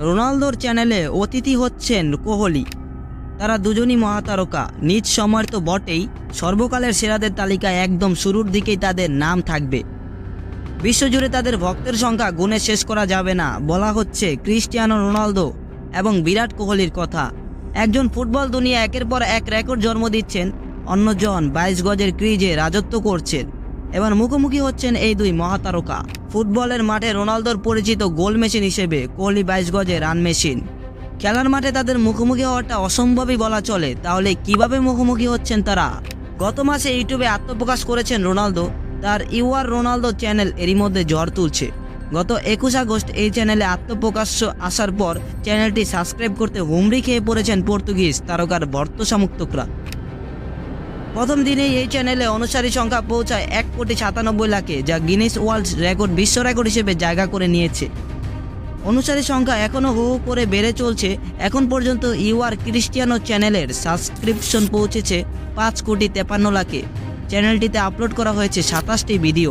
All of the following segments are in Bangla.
রোনালদোর চ্যানেলে অতিথি হচ্ছেন কোহলি। তারা দুজনই মহাতারকা। নিজ সময়ের তো বটেই, সর্বকালের সেরাদের তালিকায় একদম শুরুর দিকেই তাদের নাম থাকবে। বিশ্বজুড়ে তাদের ভক্তের সংখ্যা গুণে শেষ করা যাবে না, বলা হচ্ছে ক্রিস্টিয়ানো রোনালদো এবং বিরাট কোহলির কথা। একজন ফুটবল দুনিয়া একের পর এক রেকর্ড জন্ম দিচ্ছেন, অন্যজন বাইশ গজের ক্রিজে রাজত্ব করছেন। এবার মুখোমুখি হচ্ছেন এই দুই মহাতারকা। ফুটবলের মাঠে রোনালদোর পরিচিত গোল মেশিন হিসেবে কোহলি বাইশ গজে রান মেশিন। খেলার মাঠে তাদের মুখোমুখি হওয়াটা অসম্ভবই বলা চলে। তাহলে কীভাবে মুখোমুখি হচ্ছেন তারা? গত মাসে ইউটিউবে আত্মপ্রকাশ করেছেন রোনালদো। তার ইউআর রোনালদো চ্যানেল এরই মধ্যে ঝড় তুলছে। গত একুশ আগস্ট এই চ্যানেলে আত্মপ্রকাশ্য আসার পর চ্যানেলটি সাবস্ক্রাইব করতে হুমড়ি খেয়ে পড়েছেন পর্তুগিজ তারকার বর্তসামুক্তকরা প্রথম দিনেই এই চ্যানেলে অনুসারী সংখ্যা পৌঁছায় এক কোটি সাতানব্বই লাখে, যা গিনেস ওয়ার্ল্ড রেকর্ড বিশ্ব রেকর্ড হিসেবে জায়গা করে নিয়েছে। অনুসারী সংখ্যা এখনও হু করে বেড়ে চলছে। এখন পর্যন্ত ইউআর ক্রিস্টিয়ানো চ্যানেলের সাবস্ক্রিপশন পৌঁছেছে পাঁচ কোটি তেপান্ন লাখে। চ্যানেলটিতে আপলোড করা হয়েছে সাতাশটি ভিডিও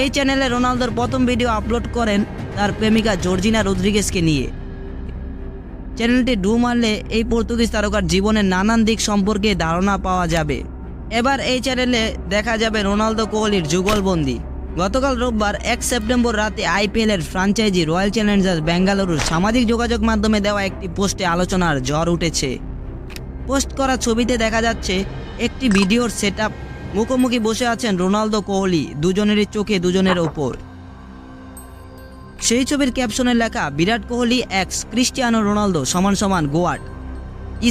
এই চ্যানেলে রোনালদোর প্রথম ভিডিও আপলোড করেন তার প্রেমিকা জর্জিনা রদ্রিগেসকে নিয়ে। চ্যানেলটি ডু মারলে এই পর্তুগিজ তারকার জীবনের নানান দিক সম্পর্কে ধারণা পাওয়া যাবে। এবার এই চ্যানেলে দেখা যাবে রোনালদো কোহলির যুগলবন্দি। গতকাল রোববার এক সেপ্টেম্বর রাতে আইপিএলের ফ্রাঞ্চাইজি রয়্যাল চ্যালেঞ্জার্স বেঙ্গালুরুর সামাজিক যোগাযোগ মাধ্যমে দেওয়া একটি পোস্টে আলোচনার ঝড় উঠেছে। পোস্ট করা ছবিতে দেখা যাচ্ছে, একটি ভিডিওর সেট মুখোমুখি বসে আছেন রোনালদো কোহলি, দুজনেরই চোখে দুজনের ওপর। সেই ছবির ক্যাপশনে লেখা, Virat Kohli, X Cristiano Ronaldo, সমান সমান গোয়াট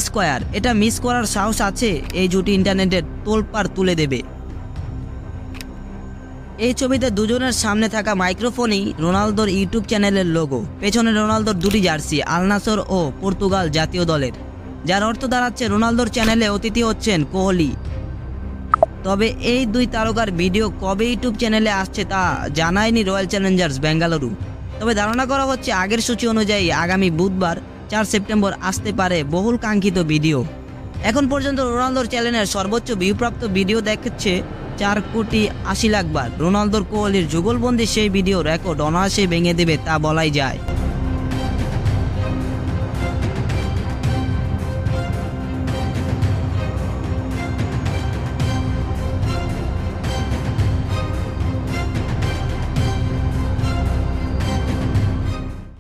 স্কোয়ার। এটা মিস করার সাহস আছে, এই জুটি ইন্টারনেটের তোলপাড় তুলে দেবে। এই ছবিতে দুজনের সামনে থাকা মাইক্রোফোনই রোনালদোর ইউটিউব চ্যানেলের লোগো পেছনে রোনালদোর দুটি জার্সি, আলনাসর ও পর্তুগাল জাতীয় দলের। যার অর্থ দাঁড়াচ্ছে রোনালদোর চ্যানেলে অতিথি হচ্ছেন কোহলি। তবে এই দুই তারকার ভিডিও কবে ইউটিউব চ্যানেলে আসছে তা জানায়নি রয়্যাল চ্যালেঞ্জার্স বেঙ্গালুরু। তবে ধারণা করা হচ্ছে আগের সূচি অনুযায়ী আগামী বুধবার চার সেপ্টেম্বর আসতে পারে বহুল কাঙ্ক্ষিত ভিডিও। এখন পর্যন্ত রোনালদোর চ্যানেলের সর্বোচ্চ ভিউপ্রাপ্ত ভিডিও দেখাচ্ছে চার কোটি আশি লাখ বার। রোনালদোর কোহলির যুগলবন্দি সেই ভিডিও রেকর্ড অনায়াসে ভেঙে দেবে তা বলাই যায়।